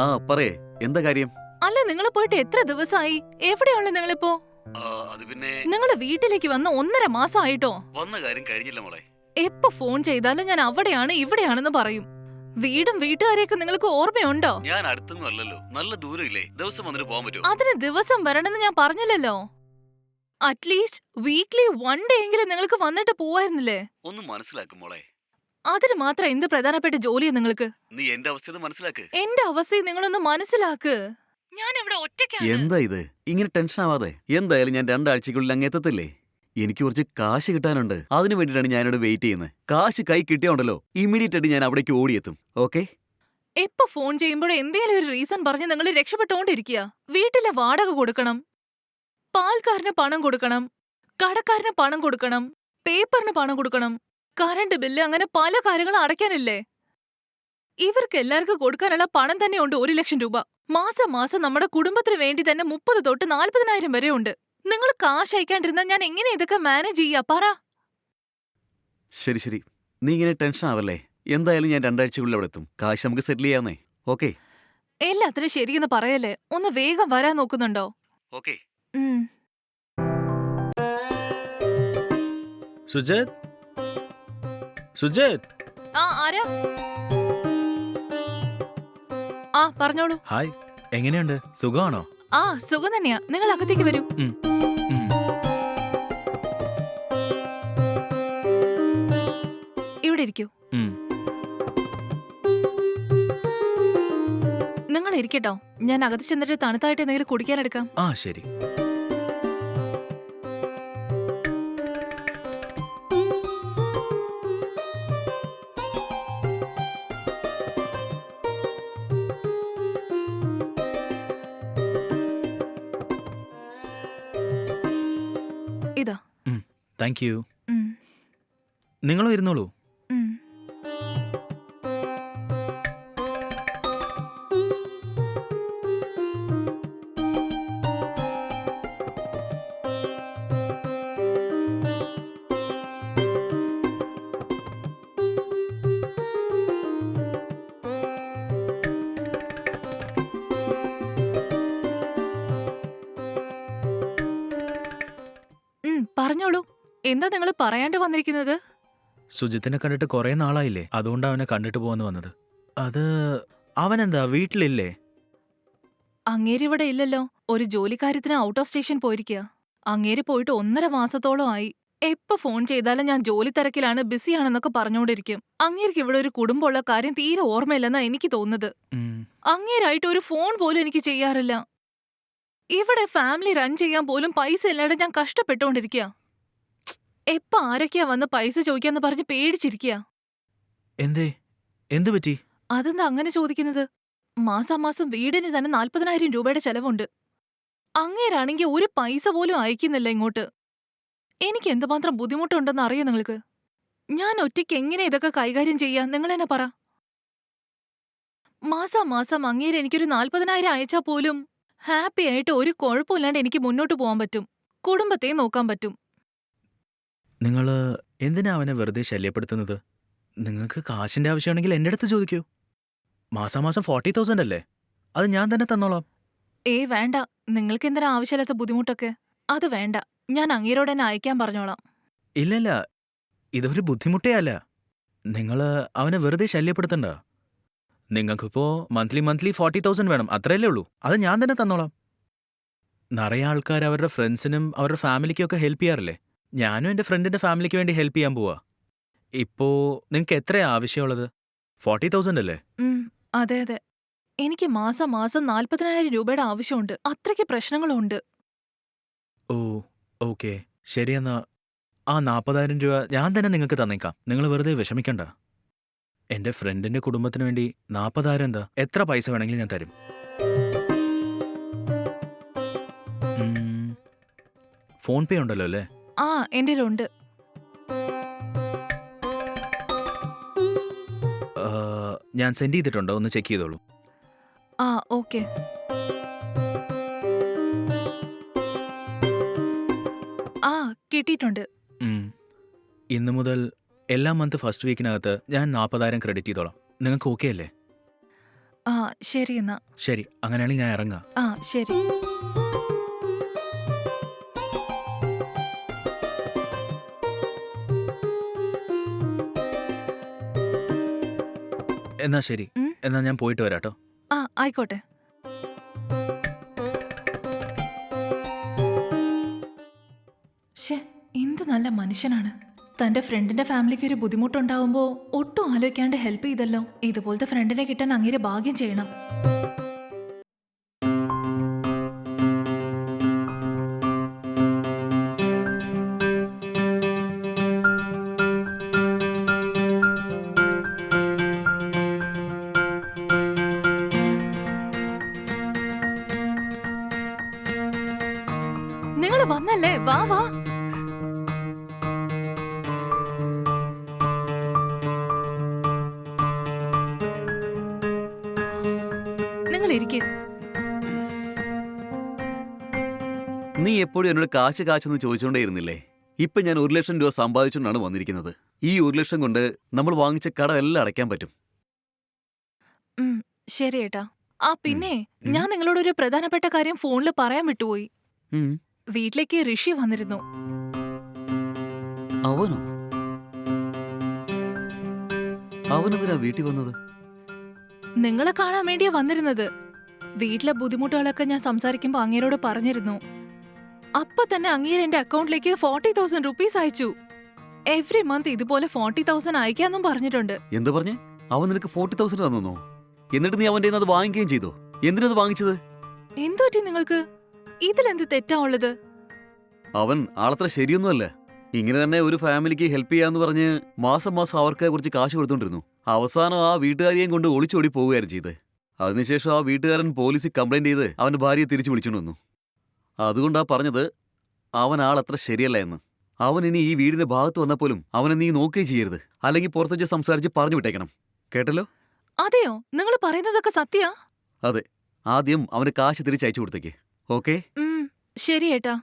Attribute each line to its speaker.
Speaker 1: ആ പറയേ. എന്താ കാര്യം?
Speaker 2: അല്ല നിങ്ങൾ പോയിട്ട് എത്ര ദിവസമായി എവിടെയാണ് നിങ്ങളിപ്പോ?
Speaker 1: അത് പിന്നെ
Speaker 2: നിങ്ങൾ വീട്ടിലേക്ക് വന്ന ഒന്നര മാസമായിട്ടോ
Speaker 1: വന്ന കാര്യം കഴിഞ്ഞില്ല മോളെ.
Speaker 2: എപ്പോ ഫോൺ ചെയ്താലും ഞാൻ അവിടെയാണ് ഇവിടെയാണെന്ന് പറയും. വീടും വീട്ടുകാരെയൊക്കെ നിങ്ങൾക്ക് ഓർമ്മയുണ്ടോ?
Speaker 1: ഞാൻ അടുത്തൊന്നും അല്ലല്ലോ. നല്ല ദൂരമില്ലേ? ദിവസം വന്നിട്ട് പോകാൻ പറ്റുമോ?
Speaker 2: അതിന് ദിവസം വരണമെന്ന് ഞാൻ പറഞ്ഞില്ലല്ലോ. അറ്റ്ലീസ്റ്റ് വീക്ക്ലി വൺ ഡേ എങ്കിലും നിങ്ങൾക്ക് വന്നിട്ട് പോവായിരുന്നില്ലേ?
Speaker 1: ഒന്ന് മനസ്സിലാക്കും മോളെ.
Speaker 2: അതിന് മാത്രം എന്ത് പ്രധാനപ്പെട്ട ജോലിയാ നിങ്ങൾക്ക്?
Speaker 1: നീ എന്റെ അവസ്ഥ ഒന്ന് മനസ്സിലാക്ക്.
Speaker 2: എന്റെ അവസ്ഥയെ നിങ്ങളൊന്ന് മനസ്സിലാക്ക്. ഞാൻ ഇവിടെ ഒറ്റയ്ക്കാണ്.
Speaker 1: എന്താ ഇത്? ഇങ്ങനെ ടെൻഷൻ ആവാതെ. എന്തായാലും ഞാൻ രണ്ടാഴ്ചക്കുള്ളിൽ അങ്ങ് എത്തത്തില്ലേ? എനിക്ക് കുറച്ച് കാശ് കിട്ടാനുണ്ട്. അതിനു വേണ്ടിയിട്ടാണ് ഞാനിവിടെ വെയിറ്റ് ചെയ്യുന്നത്. കാശ് കൈ കിട്ടിയോണ്ടല്ലോ ഇമ്മീഡിയറ്റ് ആയിട്ട് ഞാൻ അവിടേക്ക് ഓടിയെത്തും. ഓക്കെ
Speaker 2: എപ്പൊ ഫോൺ ചെയ്യുമ്പോഴും എന്തെങ്കിലും ഒരു റീസൺ പറഞ്ഞ് നിങ്ങൾ രക്ഷപ്പെട്ടോണ്ടിരിക്കുക വീട്ടിലെ വാടക കൊടുക്കണം. പാൽക്കാരന് പണം കൊടുക്കണം. കടക്കാരന് പണം കൊടുക്കണം. പേപ്പറിന് പണം കൊടുക്കണം. കറണ്ട് ബില്ല് അങ്ങനെ പല കാര്യങ്ങളും അടയ്ക്കാനില്ലേ? ഇവർക്ക് എല്ലാവർക്കും കൊടുക്കാനുള്ള പണം തന്നെ ഉണ്ട് ഒരു ലക്ഷം രൂപ. മാസം മാസം നമ്മുടെ കുടുംബത്തിന് വേണ്ടി തന്നെ മുപ്പത് തൊട്ട് നാൽപ്പതിനായിരം വരെ ഉണ്ട്. നിങ്ങൾ കാശ് അയക്കാണ്ടിരുന്ന ഞാൻ എങ്ങനെ ഇതൊക്കെ മാനേജ് ചെയ്യാ? പറ.
Speaker 1: ശരി ശരി. നീ ഇങ്ങനെ ടെൻഷൻ ആവല്ലേ? എന്തായാലും ഞാൻ രണ്ടാഴ്ചക്കുള്ളിൽ അവിടെ എത്തും. കാശ് നമുക്ക് സെറ്റിൽ ചെയ്യാന്നേ ഓക്കെ.
Speaker 2: എല്ലാത്തിനും ശരിയെന്ന് പറയല്ലേ? ഒന്ന് വേഗം വരാൻ നോക്കുന്നുണ്ടോ?
Speaker 1: ഓക്കെ.
Speaker 3: സുജത് സുജത്.
Speaker 2: ആ ആരാ? ആ പറഞ്ഞോളൂ.
Speaker 3: ഹായ് എങ്ങനെയുണ്ട്? സുഖമാണോ?
Speaker 2: ആ സുഖം തന്നെയാ. നിങ്ങൾ അകത്തേക്ക് വരൂ.
Speaker 3: ഉം.
Speaker 2: ഇവിടെ ഇരിക്കൂ.
Speaker 3: ഉം.
Speaker 2: നിങ്ങൾ ഇരിക്കട്ടോ. ഞാൻ അകത്ത് ചെന്നിട്ട് തണുത്തായിട്ട് എന്തെങ്കിലും കുടിക്കാനെടുക്കാം
Speaker 3: ആ ശരി. Thank you. നിങ്ങളും ഇരുന്നോളൂ.
Speaker 2: പറഞ്ഞോളൂ. എന്താ നിങ്ങൾ പറയാണ്ട് വന്നിരിക്കുന്നത്?
Speaker 3: സുജിത്തിനെ കണ്ടിട്ട് കുറെ നാളായില്ലേ? അതുകൊണ്ട് അവനെ കണ്ടിട്ട് പോവാന്ന് വന്നത്. അത് അവനെന്താ വീട്ടിലില്ലേ?
Speaker 2: അങ്ങേര് ഇവിടെ ഇല്ലല്ലോ. ഒരു ജോലിക്കാര്യത്തിന് ഔട്ട് ഓഫ് സ്റ്റേഷൻ പോയിരിക്കുക അങ്ങേര് പോയിട്ട് ഒന്നര മാസത്തോളം ആയി. എപ്പോ ഫോൺ ചെയ്താലും ഞാൻ ജോലി തിരക്കിലാണ് ബിസിയാണെന്നൊക്കെ പറഞ്ഞുകൊണ്ടിരിക്കും അങ്ങേർക്ക് ഇവിടെ ഒരു കുടുംബമുള്ള കാര്യം തീരെ ഓർമ്മയില്ലെന്നാ എനിക്ക് തോന്നുന്നത്. അങ്ങേരായിട്ട് ഒരു ഫോൺ പോലും എനിക്ക് ചെയ്യാറില്ല. ഇവിടെ ഫാമിലി റൺ ചെയ്യാൻ പോലും പൈസ ഇല്ലാതെ ഞാൻ കഷ്ടപ്പെട്ടുകൊണ്ടിരിക്കുക എപ്പ ആരൊക്കെയാ വന്ന് പൈസ ചോദിക്കാന്ന് പറഞ്ഞ് പേടിച്ചിരിക്കുക
Speaker 3: എന്തേ? എന്തു പറ്റി?
Speaker 2: അതെന്താ അങ്ങനെ ചോദിക്കുന്നത്? മാസാമാസം വീടിന് തന്നെ നാൽപ്പതിനായിരം രൂപയുടെ ചെലവുണ്ട്. അങ്ങേരാണെങ്കിൽ ഒരു പൈസ പോലും അയക്കുന്നില്ല ഇങ്ങോട്ട്. എനിക്ക് എന്തുമാത്രം ബുദ്ധിമുട്ടുണ്ടെന്ന് അറിയോ നിങ്ങൾക്ക്? ഞാൻ ഒറ്റയ്ക്ക് എങ്ങനെ ഇതൊക്കെ കൈകാര്യം ചെയ്യാ? നിങ്ങൾ എന്നെ പറ. മാസാമാസം അങ്ങേര് എനിക്കൊരു നാൽപ്പതിനായിരം അയച്ചാ പോലും ഹാപ്പി ആയിട്ട് ഒരു കുഴപ്പമില്ലാണ്ട് എനിക്ക് മുന്നോട്ട് പോകാൻ പറ്റും. കുടുംബത്തെ നോക്കാൻ പറ്റും.
Speaker 3: നിങ്ങൾ എന്തിനാ അവനെ വെറുതെ ശല്യപ്പെടുത്തുന്നത്? നിങ്ങൾക്ക് കാശിന്റെ ആവശ്യമാണെങ്കിൽ എന്റെ അടുത്ത് ചോദിക്കൂ. മാസാമാസം ഫോർട്ടി തൗസൻഡ് അല്ലേ? അത് ഞാൻ തന്നെ തന്നോളാം.
Speaker 2: ഏ വേണ്ട. നിങ്ങൾക്ക് എന്തിനാ ആവശ്യമില്ലാത്ത ബുദ്ധിമുട്ടൊക്കെ? അത് വേണ്ട. ഞാൻ അങ്ങേരോട് എന്നെ അയക്കാൻ പറഞ്ഞോളാം.
Speaker 3: ഇല്ലല്ല ഇതൊരു ബുദ്ധിമുട്ടേ അല്ല. നിങ്ങൾ അവനെ വെറുതെ ശല്യപ്പെടുത്തണ്ട. നിങ്ങൾക്കിപ്പോ മന്ത്ലി മന്ത്ലി ഫോർട്ടി തൗസൻഡ് വേണം. അത്രയല്ലേ ഉള്ളൂ. അത് ഞാൻ തന്നെ തന്നോളാം. നിറയെ ആൾക്കാർ അവരുടെ ഫ്രണ്ട്സിനും അവരുടെ ഫാമിലിക്കും ഒക്കെ ഹെൽപ്പ് ചെയ്യാറില്ലേ? ഞാനും എന്റെ ഫ്രണ്ടിന്റെ ഫാമിലിക്ക് വേണ്ടി ഹെൽപ്പ് ചെയ്യാൻ പോവാ. ഇപ്പോ നിങ്ങൾക്ക് എത്രയാ ആവശ്യമുള്ളത്? ഫോർട്ടി തൗസൻഡ് അല്ലേ?
Speaker 2: ഉം, അതെ അതെ. എനിക്ക് മാസം മാസം നാൽപ്പതിനായിരം രൂപയുടെ ആവശ്യമുണ്ട്. അത്രയ്ക്ക് പ്രശ്നങ്ങളുണ്ട്.
Speaker 3: ഓ ഓക്കെ. ശരിയെന്നാ ആ നാൽപ്പതായിരം രൂപ ഞാൻ തന്നെ നിങ്ങൾക്ക് തന്നേക്കാം. നിങ്ങൾ വെറുതെ വിഷമിക്കണ്ട. എന്റെ ഫ്രണ്ടിന്റെ കുടുംബത്തിന് വേണ്ടി നാൽപ്പതായിരം എന്താ? എത്ര പൈസ വേണമെങ്കിലും ഞാൻ തരും. ഉം, ഫോൺ പേ ഉണ്ടല്ലോ അല്ലേ?
Speaker 2: ആ എന്റെ ഉണ്ട്
Speaker 3: ഞാൻ സെൻഡ് ചെയ്തിട്ടുണ്ടോ? ഒന്ന് ചെക്ക് ചെയ്തോളൂ.
Speaker 2: ആ ഓക്കെ ആ കിട്ടിയിട്ടുണ്ട്.
Speaker 3: ഇന്ന് മുതൽ എല്ലാ മന്ത് ഫസ്റ്റ് വീക്കിനകത്ത് ഞാൻ നാൽപ്പതായിരം ക്രെഡിറ്റ് ചെയ്തോളാം. നിങ്ങൾക്ക് ഓക്കെ അല്ലേ?
Speaker 2: ആ ശരി എന്നാ.
Speaker 3: ശരി അങ്ങനെയാണെങ്കിൽ ഞാൻ ഇറങ്ങാം.
Speaker 2: ആ ശരി.
Speaker 3: എന്നാ ശരി.
Speaker 2: ഉം.
Speaker 3: എന്നാ ഞാൻ പോയിട്ട് വരാട്ടോ.
Speaker 2: ആ ആയിക്കോട്ടെ. എന്ത് നല്ല മനുഷ്യനാണ്. തന്റെ ഫ്രണ്ടിന്റെ ഫാമിലിക്ക് ഒരു ബുദ്ധിമുട്ടുണ്ടാവുമ്പോ ഒട്ടും ആലോചിക്കാണ്ട് ഹെൽപ്പ് ചെയ്തല്ലോ. ഇതുപോലത്തെ ഫ്രണ്ടിനെ കിട്ടാൻ അങ്ങേരെ ഭാഗ്യം ചെയ്യണം. നിങ്ങൾ വന്നല്ലേ? വാ വാ. നിങ്ങൾ ഇരിക്കേ
Speaker 1: നീ എപ്പോഴും എന്നോട് കാശ് കാശെന്ന് ചോദിച്ചുകൊണ്ടേയിരുന്നില്ലേ ഇപ്പൊ ഞാൻ ഒരു ലക്ഷം രൂപ സമ്പാദിച്ചുകൊണ്ടാണ് വന്നിരിക്കുന്നത്. ഈ ഒരു ലക്ഷം കൊണ്ട് നമ്മൾ വാങ്ങിച്ച കടം എല്ലാം അടയ്ക്കാൻ പറ്റും.
Speaker 2: ശരി ഏട്ടാ. ആ പിന്നെ ഞാൻ നിങ്ങളോട് ഒരു പ്രധാനപ്പെട്ട കാര്യം ഫോണിൽ പറയാൻ വിട്ടുപോയി. വീട്ടിലേക്ക് ഋഷി വന്നിരുന്നു.
Speaker 1: അവനോ? അവനെന്തിനാ വീട്ടിൽ വന്നത്?
Speaker 2: നിങ്ങളെ കാണാൻ വേണ്ടിയാ വന്നിരുന്നത്. വീട്ടിലെ ബുദ്ധിമുട്ടുകളൊക്കെ ഞാൻ സംസാരിക്കുമ്പോ അങ്ങേരോട് പറഞ്ഞിരുന്നു. അപ്പൊ തന്നെ അങ്ങേര് എന്റെ അക്കൗണ്ടിലേക്ക് ഫോർട്ടി തൗസൻഡ് റുപ്പീസ് അയച്ചു. എവറി മന്ത് ഇതുപോലെ ഫോർട്ടി തൗസൻഡ് അയക്കാന്നും പറഞ്ഞിട്ടുണ്ട്.
Speaker 1: എന്ത് പറഞ്ഞേ? അവൻ നിനക്ക് ഫോർട്ടി തൗസൻഡ് തന്നോ? എന്നിട്ട് നീ അവന്റെ അത് വാങ്ങിക്കുകയും ചെയ്തോ? എന്തിനത് വാങ്ങിച്ചത്?
Speaker 2: എന്തുപറ്റി നിങ്ങൾക്ക്? ഇതിലെന്ത് തെറ്റാ ഉള്ളത്?
Speaker 1: അവൻ ആളത്ര ശരിയൊന്നുമല്ല. ഇങ്ങനെ തന്നെ ഒരു ഫാമിലിക്ക് ഹെൽപ്പ് ചെയ്യാന്ന് പറഞ്ഞ് മാസം മാസം അവർക്ക് കുറച്ച് കാശ് കൊടുത്തോണ്ടിരുന്നു. അവസാനം ആ വീട്ടുകാരിയെയും കൊണ്ട് ഒളിച്ചോടി പോവുകയായിരുന്നു ചെയ്ത്. അതിനുശേഷം ആ വീട്ടുകാരൻ പോലീസിൽ കംപ്ലൈന്റ് ചെയ്ത് അവന്റെ ഭാര്യയെ തിരിച്ചു വിളിച്ചോണ്ട് വന്നു. അതുകൊണ്ടാ പറഞ്ഞത് അവൻ ആളത്ര ശരിയല്ല എന്ന്. അവൻ ഇനി ഈ വീടിന്റെ ഭാഗത്ത് വന്നപ്പോലും അവനെ നീ നോക്കുകയും ചെയ്യരുത്. അല്ലെങ്കിൽ പുറത്തു വെച്ച് സംസാരിച്ച് പറഞ്ഞു വിട്ടേക്കണം. കേട്ടല്ലോ?
Speaker 2: അതെയോ? നിങ്ങൾ പറയുന്നതൊക്കെ സത്യ? അതെ.
Speaker 1: ആദ്യം അവന് കാശ് തിരിച്ചയച്ചു കൊടുത്തേക്ക്. ഓക്കെ.
Speaker 2: ശരി ഏട്ടാ